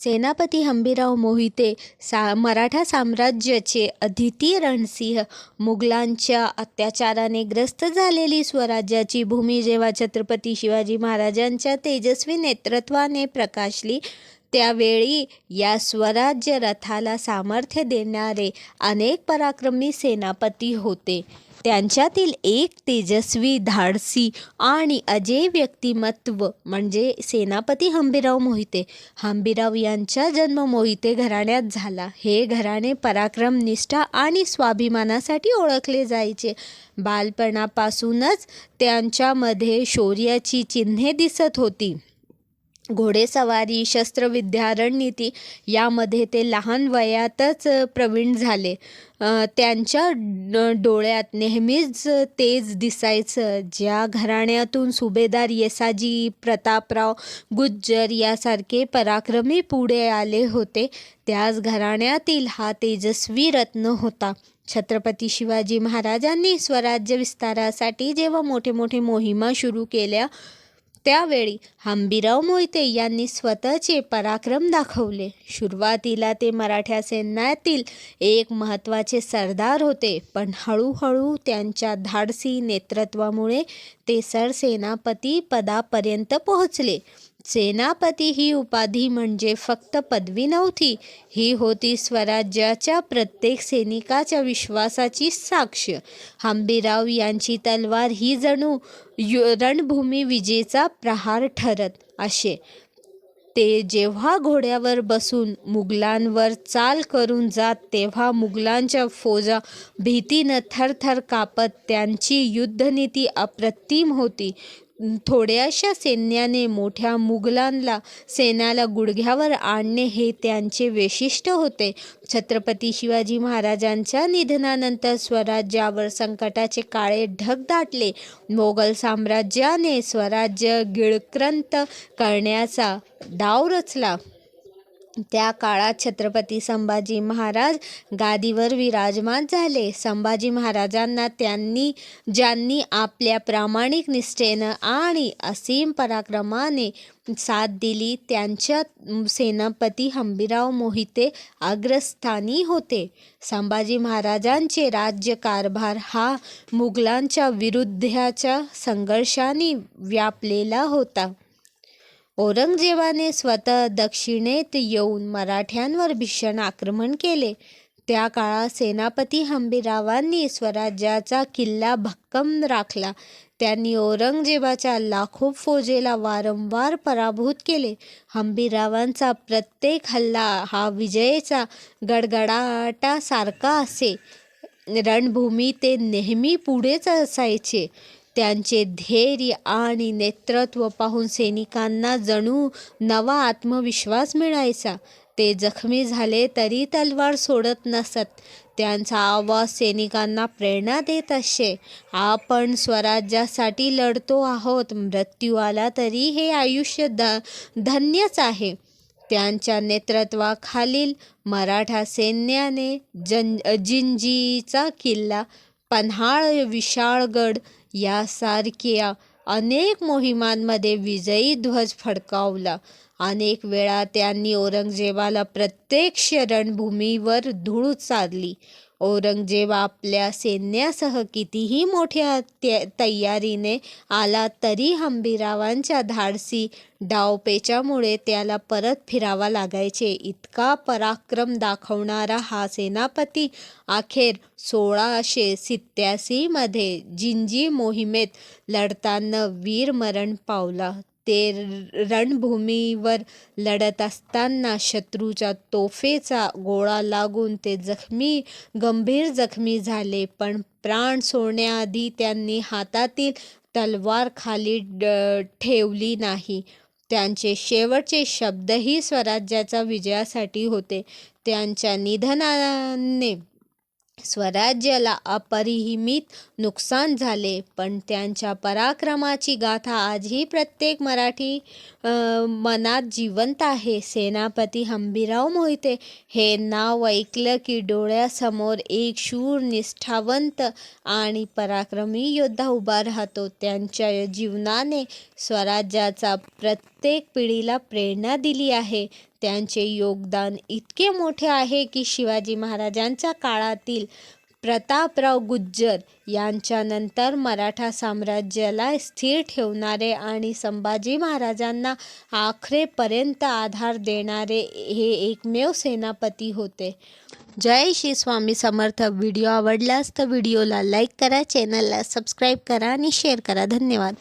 सेनापती हंबीराव मोहिते सा मराठा साम्राज्याचे अदिती रणसिंह मुघलांच्या अत्याचाराने ग्रस्त झालेली स्वराज्याची भूमी जेव्हा छत्रपती शिवाजी महाराजांच्या तेजस्वी नेतृत्वाने प्रकाशली त्यावेळी या स्वराज्य रथाला सामर्थ्य देणारे अनेक पराक्रमी सेनापती होते. त्यांच्यातील एक तेजस्वी धाडसी आणि अजय व्यक्तिमत्व म्हणजे सेनापती हंबीराव मोहिते. हंबीराव यांचा जन्म मोहिते घराण्यात झाला. हे घराणे पराक्रम निष्ठा आणि स्वाभिमानासाठी ओळखले जायचे. बालपणापासूनच त्यांच्यामध्ये शौर्याची चिन्हे दिसत होती. घोडेसवारी शस्त्रविद्या रणनीती यामध्ये ते लहान वयातच प्रवीण झाले. त्यांच्या डोळ्यात नेहमीच तेज दिसायचं. ज्या घराण्यातून सुभेदार येसाजी प्रतापराव गुज्जर यासारखे पराक्रमी पुढे आले होते त्याच घराण्यातील हा तेजस्वी रत्न होता. छत्रपती शिवाजी महाराजांनी स्वराज्य विस्तारासाठी जेव्हा मोठे मोठे मोहिमा सुरू केल्या त्यावेळी हंबीराव मोहिते यांनी स्वतःचे पराक्रम दाखवले. सुरुवातीला ते मराठा सैन्यातील एक महत्त्वाचे सरदार होते पण हळूहळू त्यांच्या धाडसी नेतृत्वामुळे ते सरसेनापती पदापर्यंत पोहोचले. सेनापती ही उपाधी म्हणजे फक्त पदवी नव्हती. ही होती स्वराज्याच्या प्रत्येक सैनिकाच्या विश्वासाची साक्ष. हंबीराव यांची तलवार ही जणू यु रणभूमी विजेचा प्रहार ठरत असे. ते जेव्हा घोड्यावर बसून मुघलांवर चाल करून जात तेव्हा मुघलांच्या फौजा भीतीनं थरथर कापत त्यांची युद्धनीती अप्रतिम होती. थोड्याशा सैन्याने मोठ्या मुघलांना सेनाला गुडघ्यावर आणणे हे त्यांचे वैशिष्ट्य होते. छत्रपती शिवाजी महाराजांच्या निधनानंतर स्वराज्यावर संकटाचे काळे ढग दाटले. मोगल साम्राज्याने स्वराज्य गिळक्रांत करण्याचा डाव रचला. त्या काळात छत्रपती संभाजी महाराज गादीवर विराजमान झाले. संभाजी महाराजांना त्यांनी ज्यांनी आपल्या प्रामाणिक निष्ठेनं आणि असीम पराक्रमाने साथ दिली त्यांच्या सेनापती हंबीराव मोहिते अग्रस्थानी होते. संभाजी महाराजांचे राज्यकारभार हा मुघलांच्या विरुद्धच्या संघर्षाने व्यापलेला होता. औरंगजेबाने स्वतः दक्षिणेत येऊन मराठ्यांवर भीषण आक्रमण केले. त्या काळात सेनापती हंबीरावांनी स्वराज्याचा किल्ला भक्कम राखला. त्यांनी औरंगजेबाच्या लाखो फौजेला वारंवार पराभूत केले. हंबीरावांचा प्रत्येक हल्ला हा विजयाचा गडगडाटासारखा असे. रणभूमी ते नेहमी पुढेच असायचे. त्यांचे धैर्य आणि नेतृत्व पाहून सैनिकांना जणू नवा आत्मविश्वास मिळायचा. ते जखमी झाले तरी तलवार सोडत नसत. त्यांचा आवाज सैनिकांना प्रेरणा देत असे. आपण स्वराज्यासाठी लढतो आहोत. मृत्यू आला तरी हे आयुष्य ध धन्यच आहे. त्यांच्या नेतृत्वाखालील मराठा सैन्याने जन जिंजीचा किल्ला पन्हाळ विशाळगड यासारख्या अनेक मोहिमांमध्ये विजयी ध्वज फडकावला. अनेक वेळा त्यांनी औरंगजेबाला प्रत्यक्ष रणभूमीवर धूळ चारली. औरंगजेब आपल्या सैन्यासह कितीही मोठ्या तयारीने आला तरी हंबीरावांच्या धाडसी डावपेचामुळे त्याला परत फिरावा लागायचे. इतका पराक्रम दाखवणारा हा सेनापती अखेर सोळाशे सित्यासीमध्ये जिंजी मोहिमेत लढताना वीरमरण पावला. ते र- रणभूमीवर लढत असताना शत्रूच्या तोफेचा गोळा लागून ते जखमी गंभीर जखमी झाले. पण प्राण सोडण्याआधी त्यांनी हातातील तलवार खाली ठेवली नाही. त्यांचे शेवटचे शब्दही स्वराज्याच्या विजयासाठी होते. त्यांच्या निधनाने स्वराज्याला अपरिहिमित नुकसान झाले पण त्यांच्या पराक्रमाची गाथा आजही प्रत्येक मराठी मनात जिवंत आहे. सेनापती हंबीराव मोहिते हे नाव ऐकलं की डोळ्यासमोर एक शूर निष्ठावंत आणि पराक्रमी योद्धा उभा राहतो. त्यांच्या जीवनाने स्वराज्याचा प्रत्येक पिढीला प्रेरणा दिली आहे. त्यांचे योगदान इतके मोठे आहे की शिवाजी महाराजांच्या काळातील प्रतापराव गुज्जर यांच्यानंतर मराठा साम्राज्याला स्थिर ठेवणारे आणि संभाजी महाराजांना आखरेपर्यंत आधार देणारे हे एकमेव सेनापती होते. जय श्री स्वामी समर्थ. व्हिडिओ आवडल्यास तर व्हिडिओला लाईक करा चॅनलला सबस्क्राईब करा आणि शेअर करा. धन्यवाद.